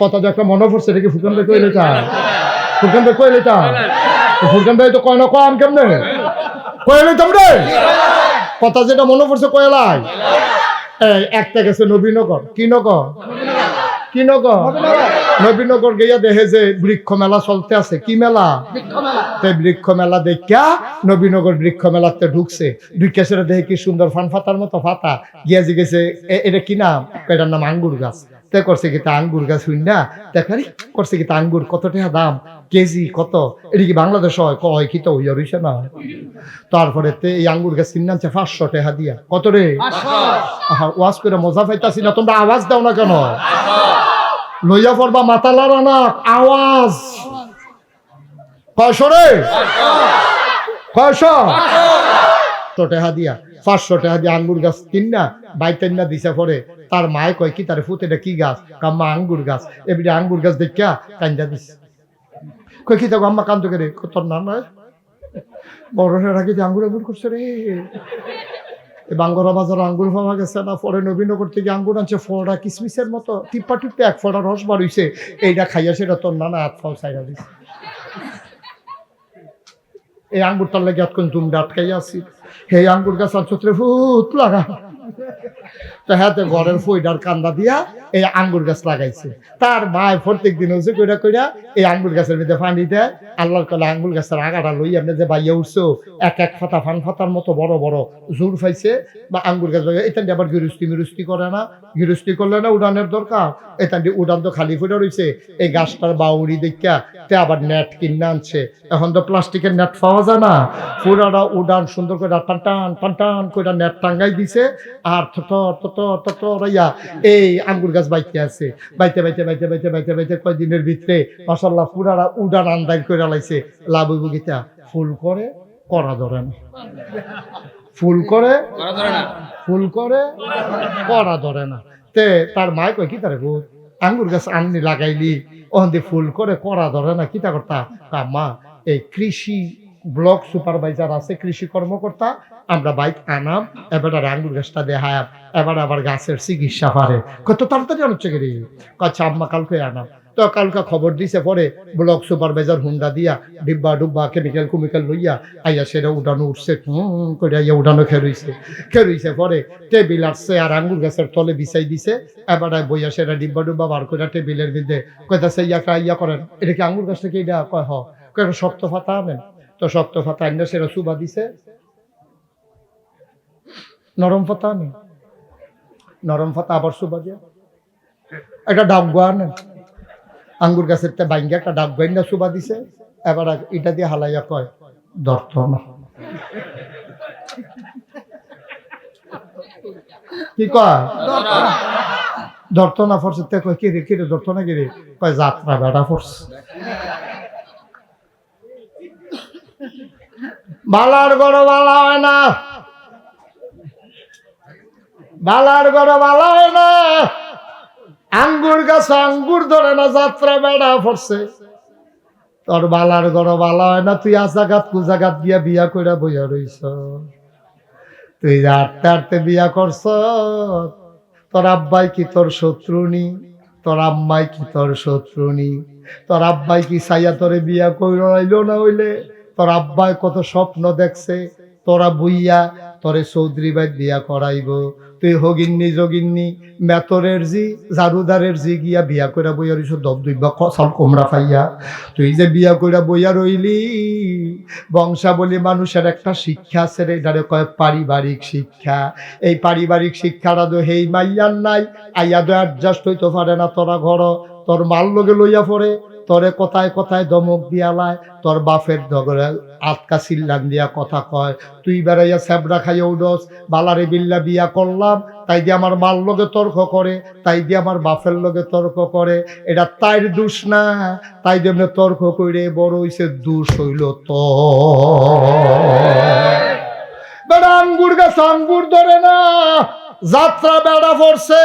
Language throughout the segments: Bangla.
কথা যে একটা মনে পড়ছে এটা কি ফুরকান ভাই কইলে চা ফুরকান ভাই কইলে চা ফুরকান ভাই তো কয় না কম কেমনে? কইলে তোমরে? কথা যেটা মনে পড়ছে কয়লাই? একটা গেছে নবীনগর। কি নগর? কি নগর? নবীনগর গিয়া দেখে যে বৃক্ষ মেলা চলতে আছে। কি মেলা? তে বৃক্ষ মেলা দেখা নবীনগর বৃক্ষ মেলাতে ঢুকছে। ঢুকে সেটা দেখে কি সুন্দর ফান ফাতার মতো ফাতা। গিয়া জিগেছে "এ- এটা কি নাম? এটার নাম? আঙ্গুর গাছ। তে করছে কি তা আঙ্গুর গাছ হইন করছে কি তা আঙ্গুর কত টাকা দাম? কেজি কত? কি বাংলাদেশ হয়? কয় কি তো না? তারপরে এই আঙ্গুর গাছ কিনে পাঁচশো টাকা দিয়া। কত রে? ওয়াজ করে মজা পাইতাছি না, তোমরা আওয়াজ দাও না কেন? লইয়া পড়বা মাতালার না আওয়াজ। কয়শো রে? কয়শো? টেহা দিয়া? পাঁচশো টাকা দিয়ে আঙ্গুর গাছ কিন না বাইতেন না দিছে পরে। তার মায় কয়, কি তার ফুতেটা কি গাছ? কাম্মা আঙ্গুর গাছ। এবারে আঙ্গুর গাছ দেখা কান্দা দিস কয়, কি দেখো, আম্মা কান্দো কে রে তোর না নয় বড় হয়ে রাখি আঙ্গুর আঙ্গুর করছে রে। বাঙ্গরা বাজার আঙ্গুর গেছে না, পরে নবীনগর থেকে আঙ্গুর আনছে কিসমিসের মতো টিপ্পা এক ফলটা রস বাড়িছে এইটা খাইয়া সেটা তোর নানা হাত ফল সাইডা এই আঙ্গুরটার লাগে এতক্ষণ দুমটা আটকাইয়া আছি। হে আঙ্গুর গাছ আর চত্রে ফুট লাগা। তো হ্যাঁ তো ঘরের ফইডার কান্দা দিয়া এই আঙ্গুর গাছ লাগাইছে। তার মায় প্রত্যেক দিন কইরা কইরা এই আঙ্গুর গাছের আল্লাহর আঙ্গুর গাছের আগাটা লই আপনি যে বাইয়া এক এক ফাতা ফান ফাতার মতো বড় বড় জোর পাইছে বা আঙ্গুর গাছ আবার গিরুস্তি মিরুস্তি করে না। গিরুস্তি করলে না উড়ানের দরকার। দিয়ে উড়ান তো খালি ফুটে রয়েছে এই গাছটার বাউরি দেখা তে আবার নেট কিনে আনছে। এখন তো প্লাস্টিকের নেট পাওয়া যায় না। পুরাটা উড়ান সুন্দর করে টান টান টান টান করে নেট টাঙ্গাই দিছে। আর থত থত থত রাইয়া এই আঙ্গুর গাছ বাইতে আছে। বাইতে বাইতে বাইতে বাইতে বাইতে বাইতে কয়দিনের ভিতরে মাসাল্লাহ পুরাটা উড়ান আন্দাজ করে লাইছে। লাভ গীতা ফুল করে করা ধরে না। ফুল করে ফুল করে করা ধরে না। তে তার মায় কয় কি তারে গো? আঙ্গুর গাছ আননি লাগাইলি। ওখান দিয়ে ফুল করে করা ধরে না। করতা? তা মা এই কৃষি ব্লক সুপারভাইজার আছে, কৃষি কর্মকর্তা। আমরা বাইক আনাম, এবার আঙ্গুর গাছটা দেখায়াম, এবার আবার গাছের চিকিৎসা পারে। কত তাড়াতাড়ি আনছে গেলি আচ্ছা আম্মা কালকে আনাম। তো কালকে খবর দিছে পরে ব্লক সুপারভাইজার হুন্ডা দিয়া ডিব্বা ডুব্বা কেমিক্যাল কুমিক্যাল লইয়া আইয়া সেটা উঠানো উঠছে, হুম করে আইয়া উঠানো খেরইছে। খেরইছে পরে টেবিল আসছে আর আঙ্গুর গাছের তলে বিছাই দিছে, এবার বইয়া সেটা ডিব্বা ডুব্বা বার করে টেবিলের মধ্যে কইতাছে, ইয়া কা ইয়া করেন। এটা কি আঙ্গুর গাছটা কি এটা? কয়, হ। শক্ত ফাতা আনেন? তো শক্ত ফাতা আনলে সেটা সুবা দিছে। নরম ফাতা আনেন নরম ফাতা, আবার সুবা দিয়ে। একটা ডাবগা আনেন। আঙ্গুর গাছের তে বাইঙ্গা একটা ডাব গাইন্ডা সুবা দিছে। এবার এটা দিয়ে হালাইয়া কয় দর্ত না। কি কয়? ধরতো না। ফরছে। তে কয় কি রে, ধরতো না কি রে? কয়, যাত্রা বেড়া ফরছে। বালার গড় বালা হয় না। বালার গড় বালা হয় না। আঙ্গুর গাছ আঙ্গুর ধরে না যাত্রা বেড়া ফরছে তোর বালার গড় বালা হয় না, তুই আজাগাত কুজাগাত দিয়া বিয়া কইরা বইয়া রইছ। তুই যে আটতে আটতে বিয়া করছ, তোর আব্বাই কি তোর শত্রুনি? তোর আম্মাই কি তোর শত্রুনি? তোর আব্বাই কি সাইয়া তোরে বিয়া কইরাইলো না হইলে? তোর আব্বাই কত স্বপ্ন দেখছে, তোরা বুইয়া তোরে চৌধুরী বাই বিয়া করাইব। তুই হগিন্নি যোগিন্নি মেতরের জি, জারুদারের জি গিয়া বিয়া কইরা বইয়া রইছ, দব দুইবা কসাল কোমরা পাইয়া তুই যে বিয়া কইরা বইয়া রইলি, বংশাবলী মানুষের একটা শিক্ষা আছে রে, এটারে কয় পারিবারিক শিক্ষা। এই পারিবারিক শিক্ষাটা তো হেই মাইয়ার নাই, আইয়া তো অ্যাডজাস্ট হইতে পারে না, তোরা ঘর তোর মাল লগে লইয়া পড়ে তোরে কথায় কথায় দমক দিয়া লাই, তোর বাপের দগরে আটকা সিল্লান দিয়া কথা কয়, তুই বেড়াইয়া স্যাবড়া খাইয়া উডস, বালারে বিল্লা বিয়া করলাম, তাই দিয়ে আমার মাল লগে তর্ক করে, তাই দিয়ে আমার বাপের লগে তর্ক করে, এটা তাইর দোষ না, তাই দিয়ে তর্ক করে বড় হইছে, দোষ হইল তো বেড়া আঙ্গুর গাছ আঙ্গুর ধরে না, যাত্রা বেড়া পড়ছে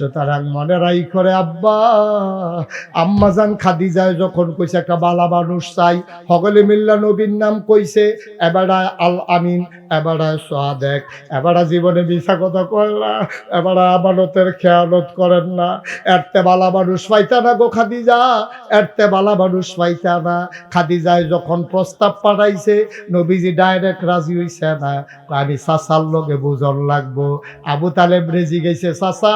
সুতরাং মনে রাই করে, আব্বা আম্মাজান খাদিজায় যখন কইছে, একটা বালা মানুষ চাই, সকলে মিল্লা নবীর নাম কইছে, এবারা আল আমিন, এবারা সোয়াদেক এবারা জীবনে মিশা কথা না, এবারা আমানতের খেয়ালত করেন না, এরতে বালা মানুষ পাইতা না গো খাদিজা, এরতে বালা মানুষ পাইতা না, খাদিজায় যখন প্রস্তাব পাঠাইছে, নবীজি ডাইরেক্ট রাজি হইছে না, আমি চাচার লগে বুঝন লাগবো, আবু তালেব রেজি গেছে, চাচা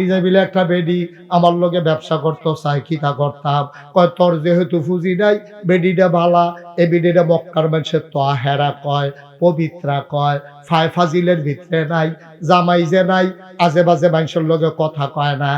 খাদিজা বিলে একটা বেডি, আমার লগে ব্যবসা করতো চাই কিতা করতাম। কয়, তোর যেহেতু ফুজি নাই, বেডিটা ভালা এ বেডিটা মক্কার মানুষের তো হেরা কয়, পবিত্রা কয় ফায় ফাজিলের ভিতরে নাই জামাই যে নাই আজে বাজে মানুষের লোকে কথা কয় না।